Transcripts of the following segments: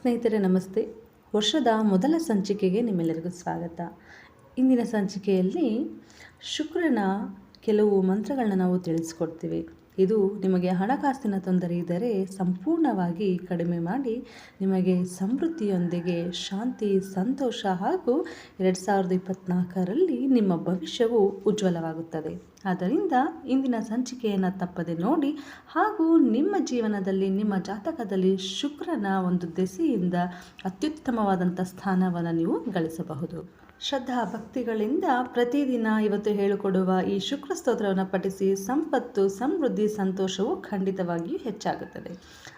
ಸ್ನೇಹಿತರೆ ನಮಸ್ತೆ. ವರ್ಷದ ಮೊದಲ ಸಂಚಿಕೆಗೆ ನಿಮ್ಮೆಲ್ಲರಿಗೂ ಸ್ವಾಗತ. ಇಂದಿನ ಸಂಚಿಕೆಯಲ್ಲಿ ಶುಕ್ರನ ಕೆಲವು ಮಂತ್ರಗಳನ್ನ ನಾವು ತಿಳಿಸ್ಕೊಡ್ತೀವಿ. ಇದು ನಿಮಗೆ ಹಣಕಾಸಿನ ತೊಂದರೆ ಇದ್ದರೆ ಸಂಪೂರ್ಣವಾಗಿ ಕಡಿಮೆ ಮಾಡಿ, ನಿಮಗೆ ಸಮೃದ್ಧಿಯೊಂದಿಗೆ ಶಾಂತಿ, ಸಂತೋಷ ಹಾಗೂ ಎರಡು ಸಾವಿರದ ಇಪ್ಪತ್ತ್ನಾಲ್ಕರಲ್ಲಿ ನಿಮ್ಮ ಭವಿಷ್ಯವು ಉಜ್ವಲವಾಗುತ್ತದೆ. ಆದ್ದರಿಂದ ಇಂದಿನ ಸಂಚಿಕೆಯನ್ನು ತಪ್ಪದೆ ನೋಡಿ ಹಾಗೂ ನಿಮ್ಮ ಜೀವನದಲ್ಲಿ, ನಿಮ್ಮ ಜಾತಕದಲ್ಲಿ ಶುಕ್ರನ ಒಂದು ದೆಸೆಯಿಂದ ಅತ್ಯುತ್ತಮವಾದಂಥ ಸ್ಥಾನವನ್ನು ನೀವು ಗಳಿಸಬಹುದು. ಶ್ರದ್ಧಾ ಭಕ್ತಿಗಳಿಂದ ಪ್ರತಿದಿನ ಇವತ್ತು ಹೇಳಿಕೊಡುವ ಈ ಶುಕ್ರ ಸ್ತೋತ್ರವನ್ನು ಪಠಿಸಿ ಸಂಪತ್ತು, ಸಮೃದ್ಧಿ, ಸಂತೋಷವು ಖಂಡಿತವಾಗಿಯೂ ಹೆಚ್ಚಾಗುತ್ತದೆ.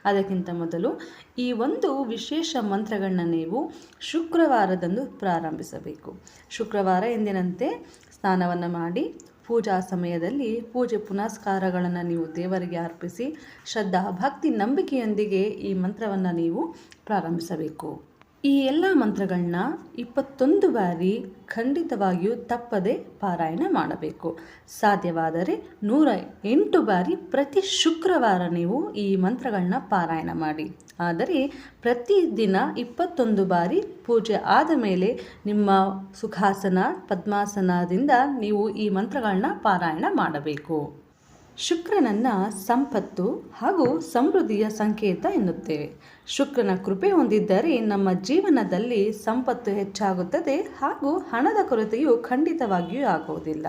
ಅದಕ್ಕಿಂತ ಮೊದಲು ಈ ಒಂದು ವಿಶೇಷ ಮಂತ್ರಗಳನ್ನ ನೀವು ಶುಕ್ರವಾರದಂದು ಪ್ರಾರಂಭಿಸಬೇಕು. ಶುಕ್ರವಾರ ಎಂದಿನಂತೆ ಸ್ನಾನವನ್ನು ಮಾಡಿ, ಪೂಜಾ ಸಮಯದಲ್ಲಿ ಪೂಜೆ ಪುನಸ್ಕಾರಗಳನ್ನು ನೀವು ದೇವರಿಗೆ ಅರ್ಪಿಸಿ ಶ್ರದ್ಧಾ ಭಕ್ತಿ ನಂಬಿಕೆಯೊಂದಿಗೆ ಈ ಮಂತ್ರವನ್ನು ನೀವು ಪ್ರಾರಂಭಿಸಬೇಕು. ಈ ಎಲ್ಲ ಮಂತ್ರಗಳನ್ನ ಇಪ್ಪತ್ತೊಂದು ಬಾರಿ ಖಂಡಿತವಾಗಿಯೂ ತಪ್ಪದೆ ಪಾರಾಯಣ ಮಾಡಬೇಕು. ಸಾಧ್ಯವಾದರೆ ನೂರ ಎಂಟು ಬಾರಿ ಪ್ರತಿ ಶುಕ್ರವಾರ ನೀವು ಈ ಮಂತ್ರಗಳನ್ನ ಪಾರಾಯಣ ಮಾಡಿ. ಆದರೆ ಪ್ರತಿದಿನ ಇಪ್ಪತ್ತೊಂದು ಬಾರಿ ಪೂಜೆ ಆದ ಮೇಲೆ ನಿಮ್ಮ ಸುಖಾಸನ, ಪದ್ಮಾಸನದಿಂದ ನೀವು ಈ ಮಂತ್ರಗಳನ್ನ ಪಾರಾಯಣ ಮಾಡಬೇಕು. ಶುಕ್ರನನ್ನು ಸಂಪತ್ತು ಹಾಗೂ ಸಮೃದ್ಧಿಯ ಸಂಕೇತ ಎನ್ನುತ್ತೇವೆ. ಶುಕ್ರನ ಕೃಪೆ ಹೊಂದಿದ್ದರೆ ನಮ್ಮ ಜೀವನದಲ್ಲಿ ಸಂಪತ್ತು ಹೆಚ್ಚಾಗುತ್ತದೆ ಹಾಗೂ ಹಣದ ಕೊರತೆಯು ಖಂಡಿತವಾಗಿಯೂ ಆಗುವುದಿಲ್ಲ.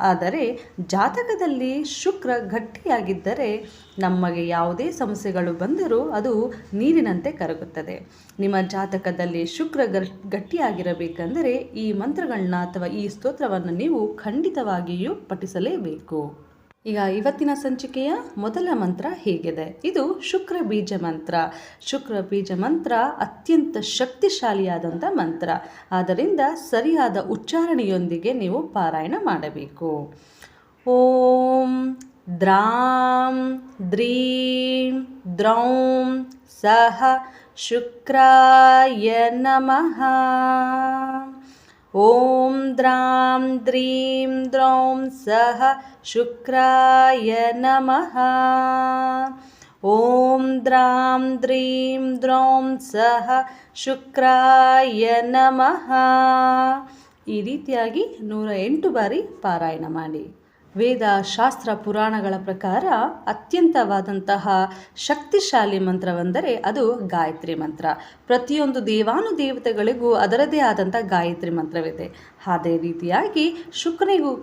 ಆದರೆ ಜಾತಕದಲ್ಲಿ ಶುಕ್ರ ಗಟ್ಟಿಯಾಗಿದ್ದರೆ ನಮಗೆ ಯಾವುದೇ ಸಮಸ್ಯೆಗಳು ಬಂದರೂ ಅದು ನೀರಿನಂತೆ ಕರಗುತ್ತದೆ. ನಿಮ್ಮ ಜಾತಕದಲ್ಲಿ ಶುಕ್ರ ಗಟ್ಟಿಯಾಗಿರಬೇಕೆಂದರೆ ಈ ಮಂತ್ರಗಳನ್ನ ಅಥವಾ ಈ ಸ್ತೋತ್ರವನ್ನು ನೀವು ಖಂಡಿತವಾಗಿಯೂ ಪಠಿಸಲೇಬೇಕು. ಈಗ ಇವತ್ತಿನ ಸಂಚಿಕೆಯ ಮೊದಲ ಮಂತ್ರ ಹೀಗಿದೆ. ಇದು ಶುಕ್ರ ಬೀಜ ಮಂತ್ರ. ಶುಕ್ರ ಬೀಜ ಮಂತ್ರ ಅತ್ಯಂತ ಶಕ್ತಿಶಾಲಿಯಾದಂಥ ಮಂತ್ರ. ಆದ್ದರಿಂದ ಸರಿಯಾದ ಉಚ್ಚಾರಣೆಯೊಂದಿಗೆ ನೀವು ಪಾರಾಯಣ ಮಾಡಬೇಕು. ಓಂ ದ್ರಾಂ ದ್ರೀಂ ದ್ರೌಂ ಸಹ ಶುಕ್ರಾಯ ನಮಃ. ಓಂ ದ್ರಾಂ ದ್ರೀಂ ದ್ರೌಂ ಸಹ ಶುಕ್ರಾಯ ನಮಃ ಓಂ ದ್ರಾಂ ದ್ರೀಂ ದ್ರೌಂ ಸಹ ಶುಕ್ರಾಯ ನಮಃ ಈ ರೀತಿಯಾಗಿ ನೂರ ಎಂಟು ಬಾರಿ ಪಾರಾಯಣ ಮಾಡಿ. ವೇದ ಶಾಸ್ತ್ರ ಪುರಾಣಗಳ ಪ್ರಕಾರ ಅತ್ಯಂತವಾದಂತಹ ಶಕ್ತಿಶಾಲಿ ಮಂತ್ರವೆಂದರೆ ಅದು ಗಾಯತ್ರಿ ಮಂತ್ರ. ಪ್ರತಿಯೊಂದು ದೇವಾನುದೇವತೆಗಳಿಗೂ ಅದರದೇ ಆದಂಥ ಗಾಯತ್ರಿ ಮಂತ್ರವಿದೆ. ಅದೇ ರೀತಿಯಾಗಿ ಶುಕ್ರನಿಗೂ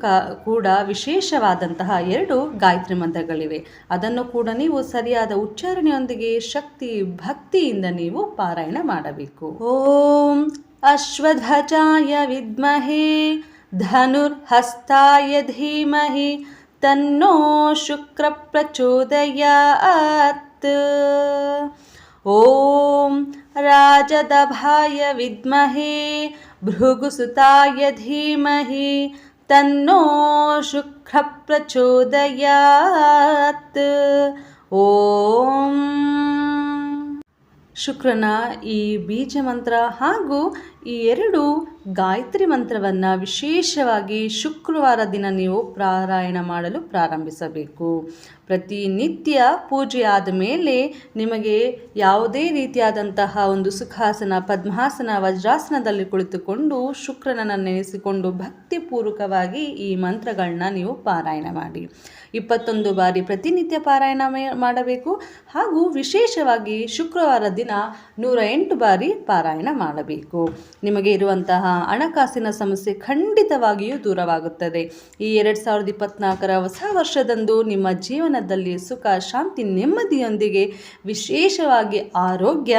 ಕೂಡ ವಿಶೇಷವಾದಂತಹ ಎರಡು ಗಾಯತ್ರಿ ಮಂತ್ರಗಳಿವೆ. ಅದನ್ನು ಕೂಡ ನೀವು ಸರಿಯಾದ ಉಚ್ಚಾರಣೆಯೊಂದಿಗೆ ಶಕ್ತಿ, ಭಕ್ತಿಯಿಂದ ನೀವು ಪಾರಾಯಣ ಮಾಡಬೇಕು. ಓಂ ಅಶ್ವಧ್ವಜಾಯ ವಿದ್ಮಹೇ धनुर्हस्ताय धीमहि तन्नो शुक्रप्रचोदयात् ॐ राजदभाय विद्महे भृगुसुताय धीमहि तन्नो शुक्रप्रचोदयात् ॐ ಶುಕ್ರನ ಈ ಬೀಜ ಮಂತ್ರ ಹಾಗೂ ಈ ಎರಡು ಗಾಯತ್ರಿ ಮಂತ್ರವನ್ನು ವಿಶೇಷವಾಗಿ ಶುಕ್ರವಾರ ದಿನ ನೀವು ಪಾರಾಯಣ ಮಾಡಲು ಪ್ರಾರಂಭಿಸಬೇಕು. ಪ್ರತಿನಿತ್ಯ ಪೂಜೆ ಆದ ಮೇಲೆ ನಿಮಗೆ ಯಾವುದೇ ರೀತಿಯಾದಂತಹ ಒಂದು ಸುಖಾಸನ, ಪದ್ಮಾಸನ, ವಜ್ರಾಸನದಲ್ಲಿ ಕುಳಿತುಕೊಂಡು ಶುಕ್ರನನ್ನು ನೆನೆಸಿಕೊಂಡು ಭಕ್ತಿಪೂರ್ವಕವಾಗಿ ಈ ಮಂತ್ರಗಳನ್ನ ನೀವು ಪಾರಾಯಣ ಮಾಡಿ. ಇಪ್ಪತ್ತೊಂದು ಬಾರಿ ಪ್ರತಿನಿತ್ಯ ಪಾರಾಯಣ ಮಾಡಬೇಕು. ಹಾಗೂ ವಿಶೇಷವಾಗಿ ಶುಕ್ರವಾರ ದಿನ ನೂರ ಎಂಟು ಬಾರಿ ಪಾರಾಯಣ ಮಾಡಬೇಕು. ನಿಮಗೆ ಇರುವಂತಹ ಹಣಕಾಸಿನ ಸಮಸ್ಯೆ ಖಂಡಿತವಾಗಿಯೂ ದೂರವಾಗುತ್ತದೆ. ಈ ಎರಡು ಸಾವಿರದ ಇಪ್ಪತ್ನಾಲ್ಕರ ಹೊಸ ವರ್ಷದಂದು ನಿಮ್ಮ ಜೀವನದಲ್ಲಿ ಸುಖ, ಶಾಂತಿ, ನೆಮ್ಮದಿಯೊಂದಿಗೆ ವಿಶೇಷವಾಗಿ ಆರೋಗ್ಯ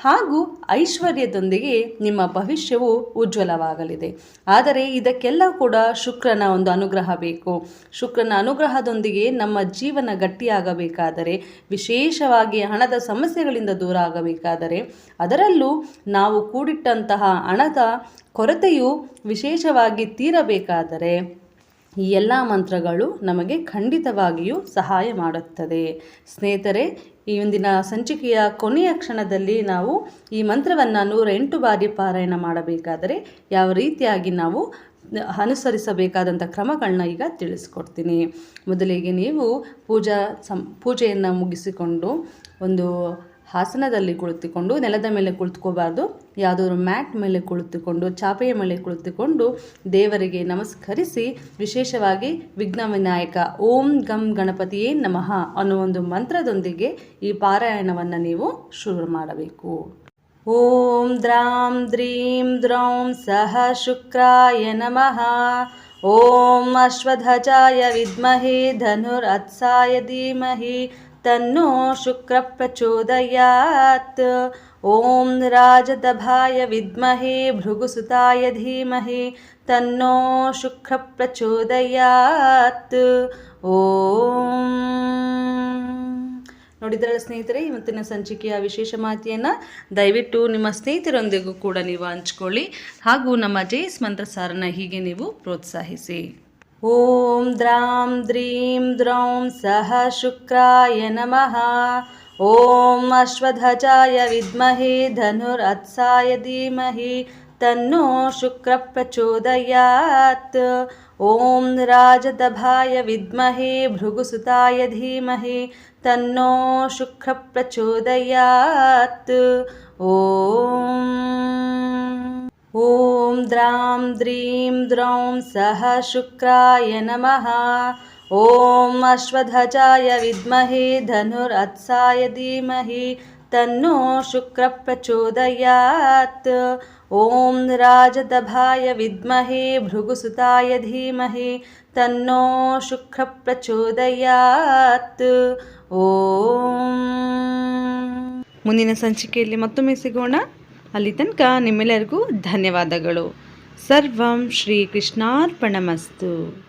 ಹಾಗೂ ಐಶ್ವರ್ಯದೊಂದಿಗೆ ನಿಮ್ಮ ಭವಿಷ್ಯವು ಉಜ್ವಲವಾಗಲಿದೆ. ಆದರೆ ಇದಕ್ಕೆಲ್ಲ ಕೂಡ ಶುಕ್ರನ ಒಂದು ಅನುಗ್ರಹ ಬೇಕು. ಶುಕ್ರನ ಅನುಗ್ರಹದೊಂದಿಗೆ ನಮ್ಮ ಜೀವನ ಗಟ್ಟಿಯಾಗಬೇಕಾದರೆ, ವಿಶೇಷವಾಗಿ ಹಣದ ಸಮಸ್ಯೆಗಳಿಂದ ದೂರ ಆಗಬೇಕಾದರೆ ಅದರಲ್ಲೂ ನಾವು ಕೂಡಿಟ್ಟಂತಹ ಹಣದ ಕೊರತೆಯು ವಿಶೇಷವಾಗಿ ತೀರಬೇಕಾದರೆ, ಈ ಎಲ್ಲ ಮಂತ್ರಗಳು ನಮಗೆ ಖಂಡಿತವಾಗಿಯೂ ಸಹಾಯ ಮಾಡುತ್ತದೆ. ಸ್ನೇಹಿತರೆ ಈ ಒಂದಿನ ಸಂಚಿಕೆಯ ಕೊನೆಯ ಕ್ಷಣದಲ್ಲಿ ನಾವು ಈ ಮಂತ್ರವನ್ನು ನೂರ ಎಂಟು ಬಾರಿ ಪಾರಾಯಣ ಮಾಡಬೇಕಾದರೆ ಯಾವ ರೀತಿಯಾಗಿ ನಾವು ಅನುಸರಿಸಬೇಕಾದಂಥ ಕ್ರಮಗಳನ್ನ ಈಗ ತಿಳಿಸ್ಕೊಡ್ತೀನಿ. ಮೊದಲಿಗೆ ನೀವು ಪೂಜಾ ಸಂ, ಪೂಜೆಯನ್ನು ಮುಗಿಸಿಕೊಂಡು ಒಂದು ಹಾಸನದಲ್ಲಿ ಕುಳಿತುಕೊಂಡು, ನೆಲದ ಮೇಲೆ ಕುಳಿತುಕೋಬಾರ್ದು ಯಾವುದಾದ್ರೂ ಮ್ಯಾಟ್ ಮೇಲೆ ಕುಳಿತುಕೊಂಡು, ಚಾಪೆಯ ಮೇಲೆ ಕುಳಿತುಕೊಂಡು ದೇವರಿಗೆ ನಮಸ್ಕರಿಸಿ ವಿಶೇಷವಾಗಿ ವಿಘ್ನ ವಿನಾಯಕ ಓಂ ಗಂ ಗಣಪತಿಯೇ ನಮಃ ಅನ್ನೋ ಒಂದು ಮಂತ್ರದೊಂದಿಗೆ ಈ ಪಾರಾಯಣವನ್ನು ನೀವು ಶುರು ಮಾಡಬೇಕು. ಓಂ ದ್ರಾಂ ದ್ರೀಂ ದ್ರೌಂ ಸಹ ಶುಕ್ರಾಯ ನಮಃ. ಓಂ ಅಶ್ವಧಜಾಯ ವಿದ್ಮಹೇ ಧನುರ್ ಅತ್ಸಾಯ ಧೀಮಹಿ. ತನ್ನೋ ಶುಕ್ರಪ್ರಚೋದಯಾತ್. ಓಂ ರಾಜದಭಾಯ ವಿದ್ಮಹೇ, ಭೃಗುಸುತಾಯ ಧೀಮಹಿ, ತನ್ನೋ ಶುಕ್ರ ಶುಕ್ರಪ್ರಚೋದಯಾತ್. ಓಂ. ನೋಡಿದ್ರಲ್ಲ ಸ್ನೇಹಿತರೆ, ಇವತ್ತಿನ ಸಂಚಿಕೆಯ ವಿಶೇಷ ಮಾತಿಯನ್ನು ದಯವಿಟ್ಟು ನಿಮ್ಮ ಸ್ನೇಹಿತರೊಂದಿಗೂ ಕೂಡ ನೀವು ಹಂಚ್ಕೊಳ್ಳಿ. ಹಾಗೂ ನಮ್ಮ ಜೇಸ್ ಮಂತ್ರಸಾರನ ಹೀಗೆ ನೀವು ಪ್ರೋತ್ಸಾಹಿಸಿ. ॐ द्रां द्रीं द्रौं सः शुक्राय नमः। ॐ अश्वधजाय विद्महे धनुरत्साय धीमहि तन्नो शुक्रप्रचोदयात्। ॐ राजदभाय विद्महे भृगुसुताय धीमहि तन्नो शुक्रप्रचोदयात्। ॐ द्रां द्रीं द्रौं सः शुक्राय नमः ॐ अश्वध्वजाय विद्महे धनुरत्साय धीमहि तन्नो शुक्रप्रचोदयात् ॐ राजदभाय विद्महे भृगुसुताय धीमहि तन्नो शुक्रप्रचोदयात् ॐ ಮುಂದಿನ ಸಂಚಿಕೆಯಲ್ಲಿ ಮತ್ತೊಮ್ಮೆ ಸಿಗೋಣ ಅಲ್ಲಿ ತನಕ ನಿಮ್ಮೆಲ್ಲರಿಗೂ ಧನ್ಯವಾದಗಳು. ಸರ್ವಂ ಶ್ರೀ ಕೃಷ್ಣಾರ್ಪಣಮಸ್ತು